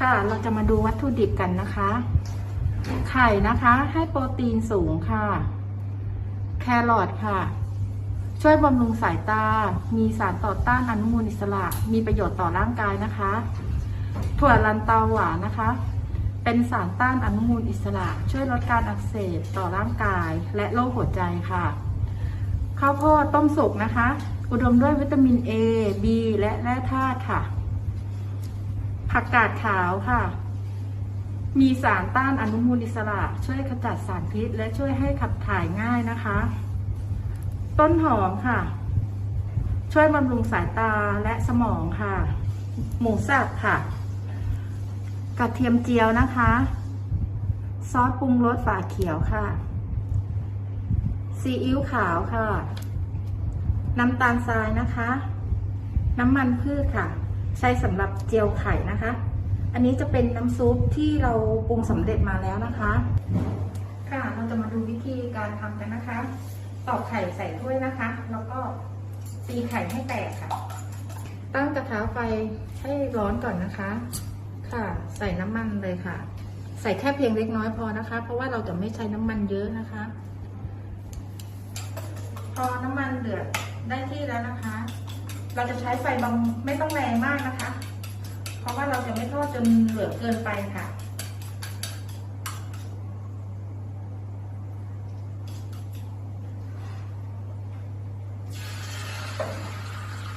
ค่ะ เราจะมาดูวัตถุดิบกันนะคะ ไข่นะคะ ให้โปรตีนสูงค่ะ แครอทค่ะ ช่วยบำรุงสายตา มีสารต่อต้านอนุมูลอิสระ มีประโยชน์ต่อร่างกายนะคะ ถั่วลันเตาหวานนะคะ เป็นสารต้านอนุมูลอิสระ ช่วยลดการอักเสบต่อร่างกาย และโรคหัวใจค่ะ ข้าวโพดต้มสุกนะคะ อุดมด้วยวิตามิน A B และแร่ธาตุค่ะ ผักกาดขาวค่ะ มีสารต้านอนุมูลอิสระ ช่วยขจัดสารพิษ และช่วยให้ขับถ่ายง่ายนะคะ ต้นหอมค่ะ ช่วยบำรุงสายตาและสมองค่ะ หมูสับค่ะ กระเทียมเจียวนะคะ ซอสปรุงรสฝาเขียวค่ะ ซีอิ๊วขาวค่ะ น้ำตาลทรายนะคะ น้ำมันพืชค่ะ ใช้สำหรับเจียวไข่นะคะ อันนี้จะเป็นน้ำซุปที่เราปรุงสำเร็จมาแล้วนะคะ ค่ะเราจะมาดูวิธีการทำกันนะคะ ตอกไข่ใส่ถ้วยนะคะ แล้วก็ตีไข่ให้แตกค่ะ ตั้งกระทะไฟให้ร้อนก่อนนะคะ ค่ะ ใส่น้ำมันเลยค่ะ ใส่แค่เพียงเล็กน้อยพอนะคะ เพราะว่าเราจะไม่ใช้น้ำมันเยอะนะคะ พอน้ำมันเดือดได้ที่แล้วนะคะ เราจะใช้ไฟบางไม่ต้องแรงมากนะคะ เพราะว่าเราจะไม่ทอดจนเหลือเกินไปค่ะ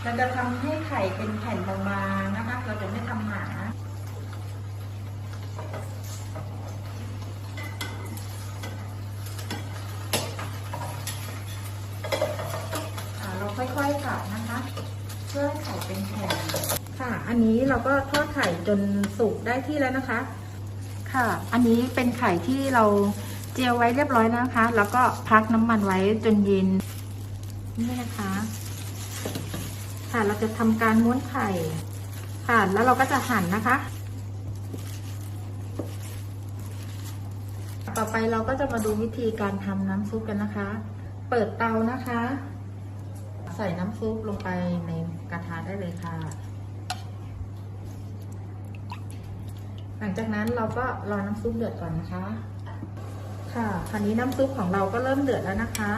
เราจะทำให้ไข่เป็นแผ่นบางๆนะคะ เราจะไม่ทำหนาอ่าเราค่อยๆผัดนะคะ เพื่อให้ไข่เป็นแผ่นค่ะ อันนี้เราก็ทอดไข่จนสุกได้ที่แล้วนะคะ ค่ะ อันนี้เป็นไข่ที่เราเจียวไว้เรียบร้อยแล้วนะคะ แล้วก็พักน้ำมันไว้จนเย็น นี่นะคะ ค่ะ เราจะทำการม้วนไข่ ค่ะ แล้วเราก็จะหั่นนะคะ ต่อไปเราก็จะมาดูวิธีการทำน้ำซุปกันนะคะ เปิดเตานะคะ ใส่น้ำซุปลงไปในกระทะได้เลยค่ะ หลังจากนั้นเราก็รอน้ำซุปเดือดก่อนนะคะ ค่ะคราวนี้น้ำซุปของเราก็เริ่มเดือดแล้วนะคะ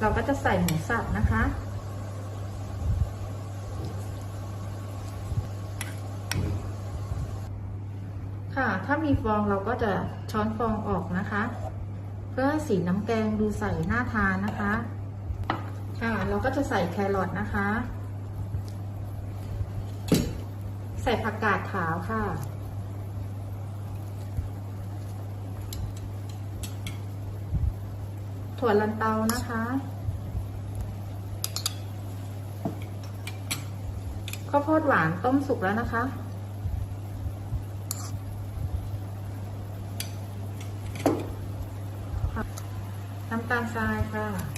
เราก็จะใส่หมูสับนะคะค่ะถ้ามีฟองเราก็จะช้อนฟองออกนะคะ เพื่อให้สีน้ำแกงดูใสน่าทานนะคะ ค่ะ เราก็จะใส่แครอทนะคะ ใส่ผักกาดขาวค่ะ ถั่วลันเตานะคะข้าวโพดหวานต้มสุกแล้วนะคะ น้ำตาลทรายค่ะ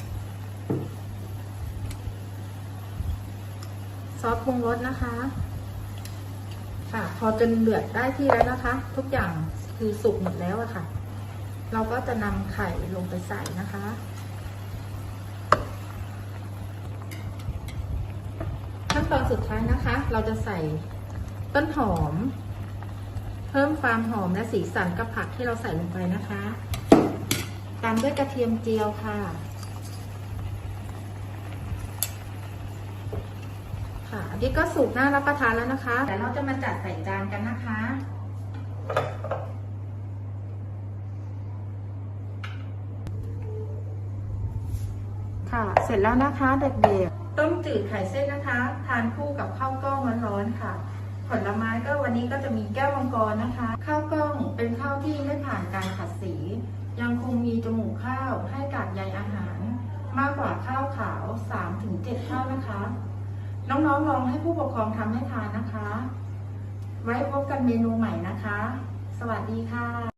ซอสปรุงรสนะคะ ค่ะ พอจนเดือดได้ที่แล้วนะคะ ทุกอย่างคือสุกหมดแล้วอะค่ะ เราก็จะนำไข่ลงไปใส่นะคะขั้นตอนสุดท้ายนะคะ เราจะใส่ต้นหอม เพิ่มความหอมและสีสันกับผักที่เราใส่ลงไปนะคะ ตามด้วยกระเทียมเจียวค่ะ ค่ะอั นนี้ก็สุกน่ารับประทานแล้วนะคะแต่เราจะมาจัดใส่จานกันนะคะ ค่ะ เสร็จแล้วนะคะเด็กๆ ต้มจืดไข่เส้นนะคะ ทานคู่กับข้าวกล้องร้อนๆค่ะ ผลไม้ก็วันนี้ก็จะมีแก้วมังกรนะคะ ข้าวกล้องเป็นข้าวที่ไม่ผ่านการขัดสี ยังคงมีจมูกข้าวให้กากใยอาหาร มากกว่าข้าวขาว 3-7 เท่านะคะ น้องๆลองให้ผู้ปกครองทำให้ทานนะคะ ไว้พบกันเมนูใหม่นะคะ สวัสดีค่ะ